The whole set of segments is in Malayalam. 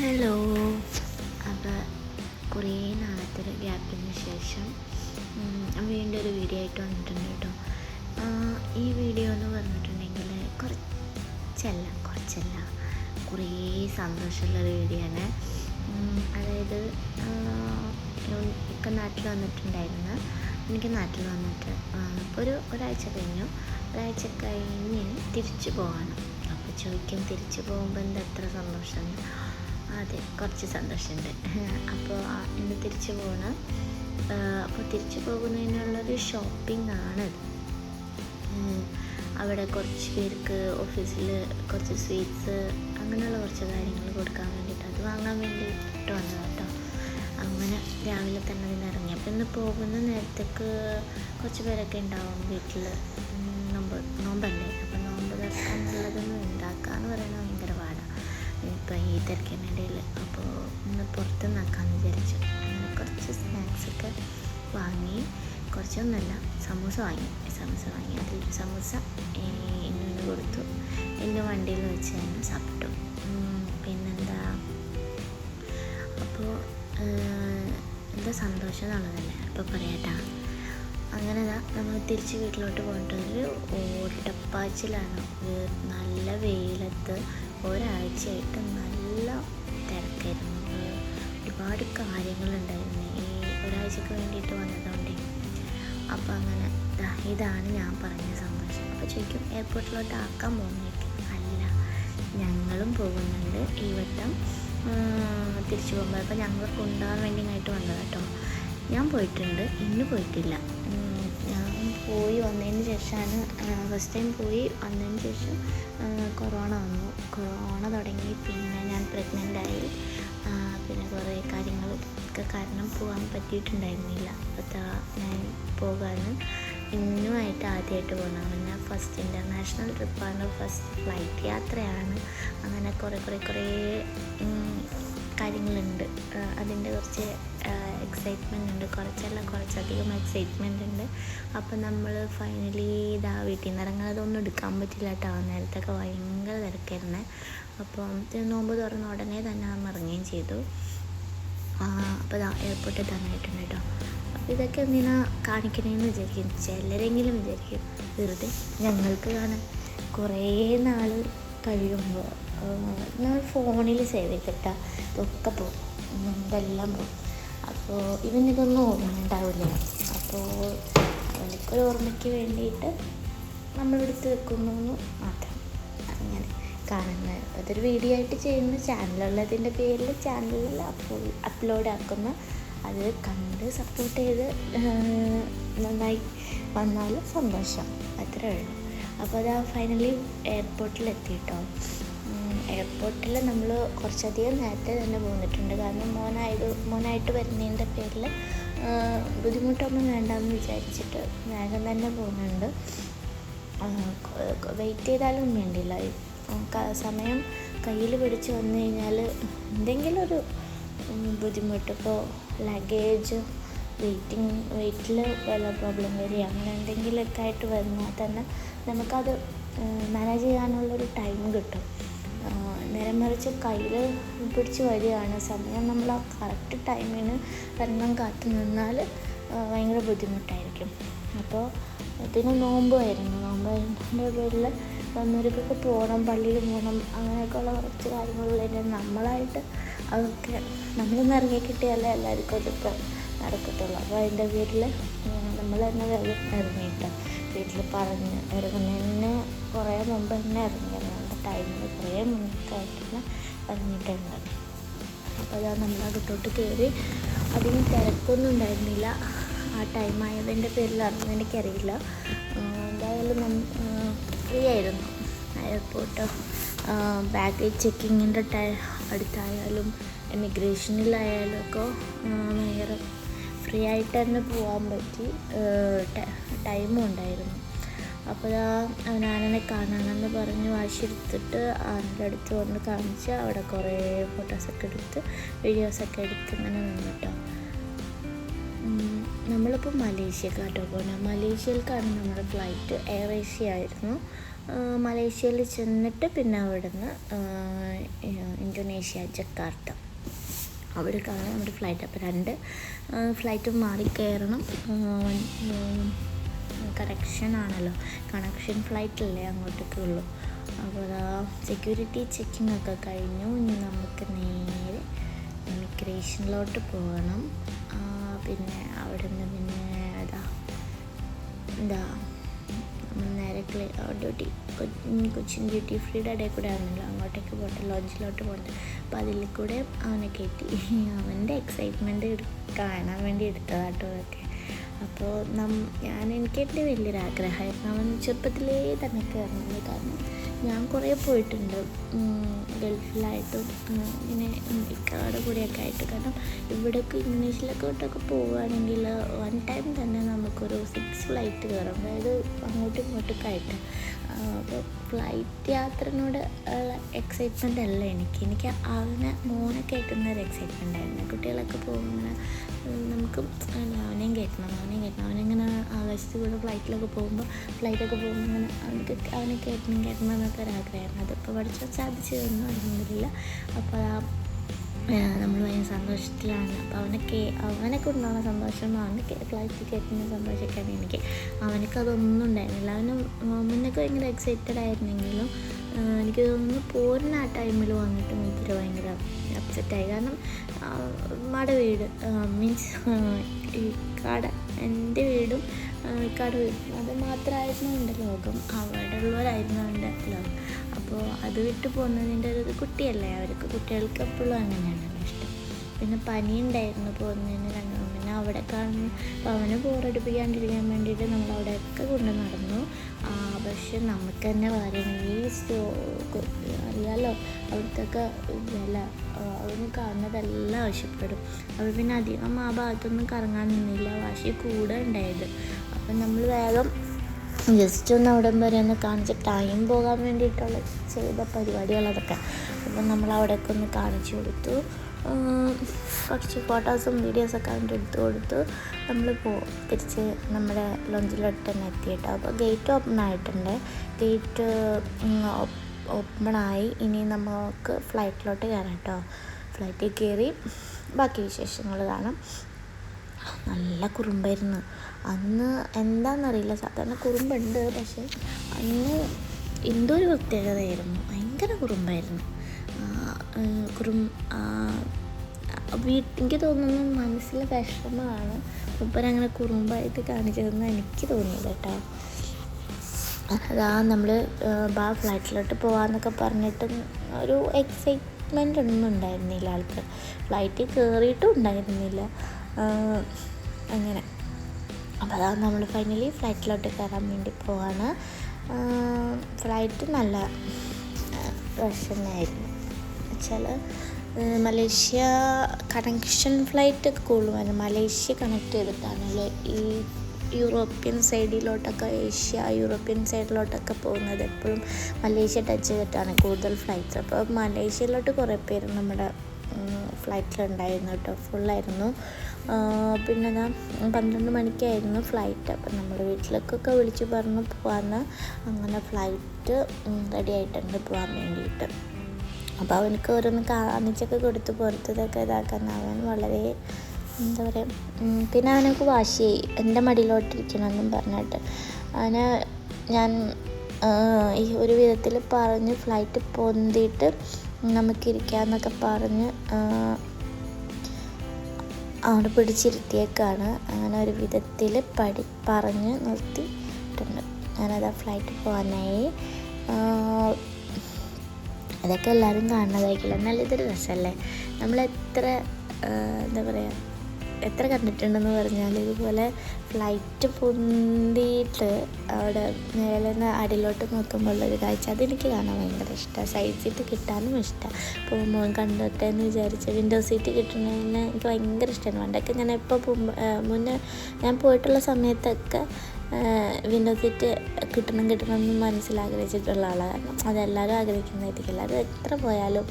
ഹലോ അപ്പോൾ കുറേ നാളത്തെ ഒരു ഗ്യാപ്പിന് ശേഷം വീണ്ടും ഒരു വീഡിയോ ആയിട്ട് വന്നിട്ടുണ്ട് കേട്ടോ. ഈ വീഡിയോ എന്ന് പറഞ്ഞിട്ടുണ്ടെങ്കിൽ കുറച്ചല്ല കുറച്ചല്ല. കുറേ സന്തോഷമുള്ളൊരു വീഡിയോ ആണ്. അതായത് ഇപ്പം നാട്ടിൽ വന്നിട്ടുണ്ടായിരുന്നു. എനിക്ക് നാട്ടിൽ വന്നിട്ട് ഒരു ഒരാഴ്ച കഴിഞ്ഞു. ഒരാഴ്ച കഴിഞ്ഞ് തിരിച്ചു പോവാണ് അപ്പോൾ ചോദിക്കും തിരിച്ചു പോകുമ്പോൾ എന്താ എത്ര സന്തോഷം അതെ കുറച്ച് സന്തോഷമുണ്ട്. അപ്പോൾ ഇന്ന് തിരിച്ചു പോകണം. അപ്പോൾ തിരിച്ചു പോകുന്നതിനുള്ളൊരു ഷോപ്പിംഗ് ആണത് അവിടെ കുറച്ച് പേർക്ക് ഓഫീസിൽ കുറച്ച് സ്വീറ്റ്സ് അങ്ങനെയുള്ള കുറച്ച് കാര്യങ്ങൾ കൊടുക്കാൻ വേണ്ടിയിട്ട് അത് വാങ്ങാൻ വേണ്ടിയിട്ട് വന്നു കേട്ടോ അങ്ങനെ രാവിലെ തന്നെ അതിന് ഇറങ്ങി. അപ്പോൾ ഇന്ന് പോകുന്ന നേരത്തേക്ക് കുറച്ച് പേരൊക്കെ ഉണ്ടാവും വീട്ടിൽ നോമ്പ് നോമ്പല്ലേ? അപ്പോൾ നോമ്പ് തുറക്കാനുള്ളതൊന്നും ഉണ്ടാക്കാന്ന് പറയണമെങ്കിൽ ഭയങ്കര ഈ തിരക്കിനിടയിൽ അപ്പോൾ ഒന്ന് പുറത്ത് നിന്നാക്കാമെന്ന് വിചാരിച്ചു. അങ്ങനെ കുറച്ച് സ്നാക്സൊക്കെ വാങ്ങി. കുറച്ചൊന്നുമല്ല സമൂസ വാങ്ങി. സമൂസ വാങ്ങി. അതിൽ സമൂസ ഇന്നു കൊടുത്തു. എന്റെ വണ്ടിയിൽ വെച്ച് തന്നെ സാപ്പിട്ടു. പിന്നെന്താ? അപ്പോൾ എന്താ സന്തോഷം എന്നുള്ളതല്ലേ? അപ്പോൾ പറയാട്ടാ അങ്ങനെ നമ്മൾ തിരിച്ച് വീട്ടിലോട്ട് പോയിട്ട് ഒരു ഓട്ടപ്പാച്ചിലാണ് നല്ല വെയിലത്ത് ഒരാഴ്ചയായിട്ട് നല്ല തിരക്കായിരുന്നു. ഒരുപാട് കാര്യങ്ങളുണ്ടായിരുന്നു. ഈ ഒരാഴ്ചക്ക് വേണ്ടിയിട്ട് വന്നതുകൊണ്ട്. അപ്പോൾ അങ്ങനെ ഇതാണ് ഞാൻ പറഞ്ഞ സന്തോഷം. അപ്പോൾ ചോദിക്കും എയർപോർട്ടിലോട്ട് ആക്കാൻ പോകുന്നേക്കും അല്ല ഞങ്ങളും പോകുന്നുണ്ട്. ഈ വട്ടം തിരിച്ചു പോകുമ്പോൾ അപ്പോൾ ഞങ്ങൾ കൊണ്ടുപോകാൻ വേണ്ടി ഇങ്ങോട്ട് വന്നത് കേട്ടോ ഞാൻ പോയിട്ടുണ്ട്. ഇന്ന് പോയിട്ടില്ല. ഞാൻ പോയി വന്നതിന് ശേഷമാണ് ഫസ്റ്റ് ടൈം പോയി വന്നതിന് ശേഷം കൊറോണ വന്നു. കൊറോണ തുടങ്ങി പിന്നെ ഞാൻ പ്രഗ്നന്റ് ആയി. പിന്നെ കുറേ കാര്യങ്ങളൊക്കെ കാരണം പോകാൻ പറ്റിയിട്ടുണ്ടായിരുന്നില്ല. ഞാൻ പോകാൻ ഇന്നുമായിട്ട് ആദ്യമായിട്ട് പോകണം പിന്നെ ഫസ്റ്റ് ഇന്റർനാഷണൽ ട്രിപ്പാണ് ഫസ്റ്റ് ഫ്ലൈറ്റ് യാത്രയാണ്. അങ്ങനെ കുറേ കുറേ കുറേ കാര്യങ്ങളുണ്ട്. അതിന്റെ കുറച്ച് എക്സൈറ്റ്മെന്റ് ഉണ്ട്. കുറച്ചല്ല കുറച്ചധികം എക്സൈറ്റ്മെന്റ് ഉണ്ട്. അപ്പോൾ നമ്മൾ ഫൈനലി ഇതാ വീട്ടിൽ നിന്ന് ഇറങ്ങാതൊന്നും എടുക്കാൻ പറ്റില്ല കേട്ടോ നേരത്തൊക്കെ ഭയങ്കര തിരക്കായിരുന്നേ. അപ്പം നോമ്പ് തുറന്ന ഉടനെ തന്നെ നമ്മൾ ഇറങ്ങുകയും ചെയ്തു. അപ്പോൾ ഇതാ എയർപോർട്ടിൽ തന്നിട്ടുണ്ട് കേട്ടോ അപ്പോൾ ഇതൊക്കെ എന്തിനാ കാണിക്കണേന്ന് വിചാരിക്കും ചിലരെങ്കിലും വിചാരിക്കും വെറുതെ ഞങ്ങൾക്ക് കാണാൻ കുറേ നാൾ കഴിയുമ്പോൾ നമ്മൾ ഫോണിൽ സേവ് ചെയ്തിട്ടാ ഇതൊക്കെ പോകും. എന്തെല്ലാം പോകും. അപ്പോൾ ഇവനിതൊന്നും ഓർമ്മ ഉണ്ടാവില്ല. അപ്പോൾ അവനക്കൊരു ഓർമ്മയ്ക്ക് വേണ്ടിയിട്ട് നമ്മളെടുത്ത് വെക്കുന്നു എന്ന് മാത്രം അങ്ങനെ കാണുന്നത് അതൊരു വീഡിയോ ആയിട്ട് ചെയ്യുന്ന ചാനലുള്ളതിന്റെ പേരിൽ ചാനലിൽ അപ്ലോഡ് അപ്ലോഡ് ആക്കുന്ന അത് കണ്ട് സപ്പോർട്ട് ചെയ്ത് നന്നായി വന്നാൽ സന്തോഷം. അത്രേ ഉള്ളൂ. അപ്പോൾ അത് ഫൈനലി എയർപോർട്ടിലെത്തി കേട്ടോ എയർപോർട്ടിൽ നമ്മൾ കുറച്ചധികം നേരത്തെ തന്നെ പോന്നിട്ടുണ്ട്. കാരണം മോനായത് മോനായിട്ട് വരുന്നതിന്റെ പേരിൽ ബുദ്ധിമുട്ടൊന്നും വേണ്ടെന്ന് വിചാരിച്ചിട്ട് വേഗം തന്നെ പോകുന്നുണ്ട്. വെയിറ്റ് ചെയ്താലും വേണ്ടില്ല സമയം കയ്യിൽ പിടിച്ച് വന്നു കഴിഞ്ഞാൽ എന്തെങ്കിലും ഒരു ബുദ്ധിമുട്ട് ഇപ്പോൾ ലഗേജ് വെയിറ്റിംഗ് വെയിറ്റിൽ വല്ല പ്രോബ്ലം വരിക അങ്ങനെ എന്തെങ്കിലുമൊക്കെ ആയിട്ട് വന്നാൽ തന്നെ നമുക്കത് മാനേജ് ചെയ്യാനുള്ളൊരു ടൈം കിട്ടും. നേരെ മറിച്ച് കയ്യിൽ പിടിച്ച് വരികയാണ്. സമയം നമ്മൾ ആ കറക്റ്റ് ടൈമിന് വരണം കാത്തു നിന്നാൽ ഭയങ്കര ബുദ്ധിമുട്ടായിരിക്കും. അപ്പോൾ പിന്നെ നോമ്പുമായിരുന്നു നോമ്പിന്റെ പേരിൽ വന്നവർക്കൊക്കെ പോകണം പള്ളിയിൽ പോകണം അങ്ങനെയൊക്കെയുള്ള കുറച്ച് കാര്യങ്ങളുള്ളതിന്റെ നമ്മളായിട്ട് അതൊക്കെ നമ്മൾ ഇറങ്ങി കിട്ടിയാലേ എല്ലാവർക്കും അതൊക്കെ നടക്കത്തുള്ളൂ. അപ്പോൾ അതിന്റെ പേരിൽ നമ്മൾ തന്നെ ഇറങ്ങിയിട്ട്. വീട്ടിൽ പറഞ്ഞ് ഇറങ്ങുന്നതിന് കുറേ മുമ്പ് തന്നെ ഇറങ്ങിയിരുന്നു ടൈമിൽ കുറേ മുന്നേക്കായിട്ടുള്ള ഇറങ്ങിയിട്ടുണ്ട് അപ്പോൾ അതാ നമ്മൾ അകത്തോട്ട് കയറി അധികം തിരക്കൊന്നും ഉണ്ടായിരുന്നില്ല. ആ ടൈം ആയതിന്റെ പേരിലാണെന്ന് എനിക്കറിയില്ല. ആ, എന്തായാലും ഫ്രീ ആയിരുന്നു. എയർപോർട്ട് ബാഗേജ് ചെക്കിങ്ങിന്റെ ടൈ അടുത്തായാലും എമിഗ്രേഷനിലായാലും ഒക്കെ ഭയങ്കര ഫ്രീ ആയിട്ട് തന്നെ പോകാൻ പറ്റി. ടൈമും ഉണ്ടായിരുന്നു. അപ്പോൾ ആ അവനാനനെ കാണണമെന്ന് പറഞ്ഞ് വാശിയെടുത്തിട്ട് ആനന്റെ അടുത്ത് വന്ന് കാണിച്ച് അവിടെ കുറേ ഫോട്ടോസൊക്കെ എടുത്ത് വീഡിയോസൊക്കെ എടുത്ത് ഇങ്ങനെ നിന്നിട്ടോ നമ്മളിപ്പോൾ മലേഷ്യക്കാട്ടോ പോകണം മലേഷ്യയിലേക്കാണ് നമ്മുടെ ഫ്ലൈറ്റ് എയർ ഏഷ്യ ആയിരുന്നു. മലേഷ്യയിൽ ചെന്നിട്ട് പിന്നെ അവിടുന്ന് ഇന്തോനേഷ്യ ജക്കാർത്ത. അവിടേക്കാണ് നമ്മുടെ ഫ്ലൈറ്റ് അപ്പോൾ രണ്ട് ഫ്ലൈറ്റ് മാറി കയറണം. കണക്ഷൻ ആണല്ലോ. കണക്ഷൻ ഫ്ലൈറ്റല്ലേ അങ്ങോട്ടേക്ക് ഉള്ളൂ. അപ്പോൾ അതാ സെക്യൂരിറ്റി ചെക്കിംഗ് ഒക്കെ കഴിഞ്ഞു. ഇനി നമുക്ക് നേരെ ഇമിഗ്രേഷനിലോട്ട് പോകണം. പിന്നെ അവിടെ നിന്ന് പിന്നെ അതാ എന്താ ഡ്യൂട്ടി കൊച്ചിൻ ഡ്യൂട്ടി ഫ്രീയുടെ ഇടയിൽ കൂടെ ആണല്ലോ അങ്ങോട്ടേക്ക് പോട്ടെ ലോഡ്ജിലോട്ട് പോകുന്നത് അപ്പോൾ അതിൽ കൂടെ അവനെ കയറ്റി അവന്റെ എക്സൈറ്റ്മെന്റ് കാണാൻ വേണ്ടി എടുത്തതാട്ടോ അതൊക്കെ. അപ്പോൾ നം ഞാൻ എനിക്ക് എന്റെ വലിയൊരു ആഗ്രഹമായിരുന്നു അവൻ ചെറുപ്പത്തിലേ തന്നെ കയറുന്നത് കാരണം ഞാൻ കുറേ പോയിട്ടുണ്ട്. ഗൾഫിലായിട്ടും ഇങ്ങനെ ഇക്കാടെ കൂടെയൊക്കെ ആയിട്ട്. കാരണം ഇവിടെയൊക്കെ ഇംഗ്ലീഷിലൊക്കെ ഇട്ടൊക്കെ പോവുകയാണെങ്കിൽ വൺ ടൈം ഫ്ലൈറ്റ് കയറും. അതായത് അങ്ങോട്ടും ഇങ്ങോട്ടും ആയിട്ട്. അപ്പോൾ ഫ്ലൈറ്റ് യാത്രനോട് ഉള്ള എക്സൈറ്റ്മെന്റ് അല്ല എനിക്ക്. എനിക്ക് അവനെ മോനെ കയറ്റുന്ന ഒരു എക്സൈറ്റ്മെന്റ് ആയിരുന്നു. കുട്ടികളൊക്കെ പോകുമ്പോൾ നമുക്ക് അവനെയും കയറ്റണം അവനെയും കയറ്റണം അവനിങ്ങനെ ആകാശത്ത് കൂടെ ഫ്ലൈറ്റിലൊക്കെ പോകുമ്പോൾ ഫ്ലൈറ്റൊക്കെ പോകുമ്പോൾ ഇങ്ങനെ അവനക്ക് അവനെ കയറ്റണം കയറ്റണം എന്നൊക്കെ ഒരാഗ്രഹമായിരുന്നു അതിപ്പോൾ പഠിച്ചാൽ സാധിച്ചു തന്നു അപ്പോൾ ആ നമ്മൾ ഭയങ്കര സന്തോഷത്തിലാണ്. അപ്പോൾ അവനൊക്കെ അവനൊക്കെ ഉണ്ടാവുന്ന സന്തോഷം അവനൊക്കെ ഫ്ലൈറ്റ് കയറ്റുന്ന സന്തോഷമൊക്കെയാണ് എനിക്ക്. അവനൊക്കെ അതൊന്നും ഉണ്ടായിരുന്നില്ല. അവന് മുന്നൊക്കെ ഭയങ്കര എക്സൈറ്റഡ് ആയിരുന്നെങ്കിലും എനിക്ക് തോന്നുന്നു പോരുന്ന ആ ടൈമിൽ വന്നിട്ട് മിത്ര ഭയങ്കര അപ്സെറ്റായി കാരണം മട വീട് മീൻസ് ഈ കട എന്റെ വീടും ഇക്കാടെ വീടും അത് മാത്രമായിരുന്നു എന്റെ ലോകം. അവിടെ ഉള്ളവരായിരുന്നു എന്റെ ലോകം. അപ്പോൾ അത് വിട്ടു പോകുന്നതിന്റെ ഒരു കുട്ടിയല്ലേ? അവർക്ക് കുട്ടികൾക്ക് എപ്പോഴും അങ്ങനെയാണല്ലോ ഇഷ്ടം. പിന്നെ പനി ഉണ്ടായിരുന്നു. പോകുന്നതിന് രണ്ട് പിന്നെ അവിടെ കാണുന്നു. അപ്പോൾ അവനെ വേണ്ടിയിട്ട് നമ്മൾ അവിടെയൊക്കെ കൊണ്ട് നടന്നു. പക്ഷെ നമുക്ക് തന്നെ പറയുന്നത് ഈ അറിയാലോ. അവിടുത്തൊക്കെ വില അവന് കാണുന്നതെല്ലാം ആവശ്യപ്പെടും. അവർ പിന്നെ അധികം ആ ഭാഗത്തൊന്നും കറങ്ങാൻ നിന്നില്ല. വാശി കൂടെ ഉണ്ടായത്. അപ്പം നമ്മൾ വേഗം ജസ്റ്റ് ഒന്ന് അവിടെ വരെ ഒന്ന് കാണിച്ച് ടൈം പോകാൻ വേണ്ടിയിട്ടുള്ള ചെയ്ത പരിപാടികളതൊക്കെ. അപ്പം നമ്മൾ അവിടെയൊക്കെ ഒന്ന് കാണിച്ചു കൊടുത്തു. കുറച്ച് ഫോട്ടോസും വീഡിയോസൊക്കെ അവന്റെ എടുത്ത് കൊടുത്തു. നമ്മൾ പോ തിരിച്ച് നമ്മുടെ ലോഞ്ചിലോട്ട് തന്നെ എത്തിയിട്ടോ. അപ്പോൾ ഗേറ്റ് ഓപ്പൺ ആയിട്ടുണ്ട്. ഗേറ്റ് ഓപ്പണായി ഇനി നമുക്ക് ഫ്ലൈറ്റിലോട്ട് കയറാം കേട്ടോ ഫ്ലൈറ്റിൽ കയറി ബാക്കി വിശേഷങ്ങൾ കാണാം. നല്ല കുറുമ്പായിരുന്നു. അന്ന് എന്താണെന്നറിയില്ല സാധാരണ കുറുമ്പുണ്ട് പക്ഷേ അന്ന് എന്തോ ഒരു പ്രത്യേകതയായിരുന്നു. ഭയങ്കര കുറുമ്പായിരുന്നു. കുറും വീട്ട് എനിക്ക് തോന്നുന്നു മനസ്സിൽ വിഷമമാണ് അങ്ങനെ കുറുമ്പായിട്ട് കാണിച്ചതെന്ന് എനിക്ക് തോന്നിയത് കേട്ടോ. അതാ നമ്മൾ ബാ ഫ്ലൈറ്റിലോട്ട് പോകാമെന്നൊക്കെ പറഞ്ഞിട്ട് ഒരു എക്സൈറ്റ്മെന്റ് ഒന്നും ഉണ്ടായിരുന്നില്ല ആൾക്ക്. ഫ്ലൈറ്റിൽ കയറിയിട്ടും ഉണ്ടായിരുന്നില്ല. അങ്ങനെ. അപ്പോൾ അതാ നമ്മൾ ഫൈനലി ഫ്ലൈറ്റിലോട്ട് കയറാൻ വേണ്ടി പോവാണ്. ഫ്ലൈറ്റ് നല്ല റഷ് തന്നെയായിരുന്നു വെച്ചാൽ മലേഷ്യ കണക്ഷൻ ഫ്ലൈറ്റ് കൂടുതലാണ്. മലേഷ്യ കണക്ട് ചെയ്തിട്ടാണല്ലോ ഈ യൂറോപ്യൻ സൈഡിലോട്ടൊക്കെ ഏഷ്യ യൂറോപ്യൻ സൈഡിലോട്ടൊക്കെ പോകുന്നത് എപ്പോഴും മലേഷ്യ ടച്ച് ചെയ്തിട്ടാണ് കൂടുതൽ ഫ്ലൈറ്റ്സ് അപ്പോൾ മലേഷ്യയിലോട്ട് കുറേ പേര് നമ്മുടെ ഫ്ലൈറ്റിലുണ്ടായിരുന്നു കേട്ടോ. ഫുള്ളായിരുന്നു പിന്നെ ഞാൻ പന്ത്രണ്ട് മണിക്കായിരുന്നു ഫ്ലൈറ്റ് അപ്പം നമ്മൾ വീട്ടിലേക്കൊക്കെ വിളിച്ച് പറഞ്ഞു പോകാമെന്ന് അങ്ങനെ ഫ്ലൈറ്റ് റെഡി ആയിട്ടുണ്ട് പോകാൻ വേണ്ടിയിട്ട്. അപ്പോൾ അവനക്ക് ഓരോന്ന് കാണിച്ചൊക്കെ കൊടുത്ത് പുറത്തതൊക്കെ ഇതാക്കാൻ അവൻ വളരെ എന്താ പറയുക പിന്നെ അവനക്ക് വാശിയായി എന്റെ മടിയിലോട്ടിരിക്കണമെന്നും പറഞ്ഞിട്ട്. അവന് ഞാൻ ഈ ഒരു വിധത്തിൽ പറഞ്ഞ് ഫ്ലൈറ്റ് പൊന്തിയിട്ട് നമുക്കിരിക്കാമെന്നൊക്കെ പറഞ്ഞ് അവിടെ പിടിച്ചിരുത്തിയേക്കാണ്. അങ്ങനെ ഒരു വിധത്തിൽ പഠി പറഞ്ഞ് നിർത്തിയിട്ടുണ്ട്. ഞാനത് ആ ഫ്ലൈറ്റ് പോകാനായി അതൊക്കെ എല്ലാവരും കാണുന്നതായിരിക്കില്ല? നല്ല ഇതൊരു രസമല്ലേ? നമ്മളെത്ര എന്താ പറയുക എത്ര കണ്ടിട്ടുണ്ടെന്ന് പറഞ്ഞാൽ ഇതുപോലെ ഫ്ലൈറ്റ് പൊന്തിയിട്ട് അവിടെ മേലെ നിന്ന് അടിയിലോട്ട് നോക്കുമ്പോഴുള്ളൊരു കാഴ്ച അതെനിക്ക് കാണാൻ ഭയങ്കര ഇഷ്ടമാണ് സൈഡ് സീറ്റ് കിട്ടാനും ഇഷ്ടമാണ് പോകുമ്പോൾ കണ്ടോട്ടെ എന്ന് വിചാരിച്ച് വിൻഡോ സീറ്റ് കിട്ടണതിന് എനിക്ക് ഭയങ്കര ഇഷ്ടമാണ് പണ്ടൊക്കെ ഞാൻ എപ്പോൾ മുന്നേ ഞാൻ പോയിട്ടുള്ള സമയത്തൊക്കെ വിൻഡോ സീറ്റ് കിട്ടണം കിട്ടണം എന്ന് മനസ്സിലാഗ്രഹിച്ചിട്ടുള്ള ആളാണ്. കാരണം അതെല്ലാവരും ആഗ്രഹിക്കുന്നതായിരിക്കും. അത് എത്ര പോയാലും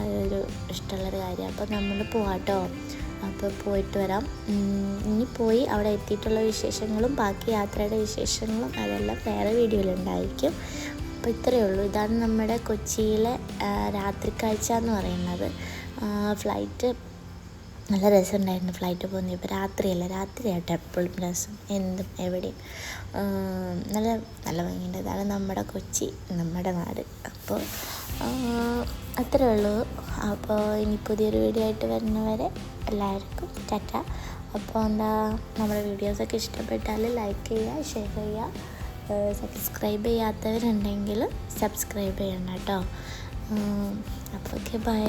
അതൊരു ഇഷ്ടമുള്ളൊരു കാര്യമാണ്. അപ്പോൾ നമ്മൾ പോവാട്ടോ. അപ്പോൾ പോയിട്ട് വരാം. ഇനി പോയി അവിടെ എത്തിയിട്ടുള്ള വിശേഷങ്ങളും ബാക്കി യാത്രയുടെ വിശേഷങ്ങളും അതെല്ലാം വേറെ വീഡിയോയിലുണ്ടായിരിക്കും അപ്പോൾ ഇത്രയേ ഉള്ളൂ. ഇതാണ് നമ്മുടെ കൊച്ചിയിലെ രാത്രി കാഴ്ച എന്ന് പറയുന്നത്. ഫ്ലൈറ്റ് നല്ല രസമുണ്ടായിരുന്നു ഫ്ലൈറ്റ് പോകുന്നത്. ഇപ്പോൾ രാത്രിയല്ല രാത്രിയായിട്ട് എപ്പോഴും രസം. എന്തും എവിടെയും. നല്ല നല്ല ഭംഗിയുണ്ട്. ഇതാണ് നമ്മുടെ കൊച്ചി നമ്മുടെ നാട്. അപ്പോൾ അത്രേ ഉള്ളൂ. അപ്പോൾ ഇനി പുതിയൊരു വീഡിയോ ആയിട്ട് വരുന്നവരെ എല്ലാവർക്കും ടാറ്റ. അപ്പോൾ എന്താ നമ്മുടെ വീഡിയോസൊക്കെ ഇഷ്ടപ്പെട്ടാൽ ലൈക്ക് ചെയ്യുക ഷെയർ ചെയ്യുക. സബ്സ്ക്രൈബ് ചെയ്യാത്തവരുണ്ടെങ്കിൽ സബ്സ്ക്രൈബ് ചെയ്യണം കേട്ടോ. അപ്പോൾ ഓക്കെ ബൈ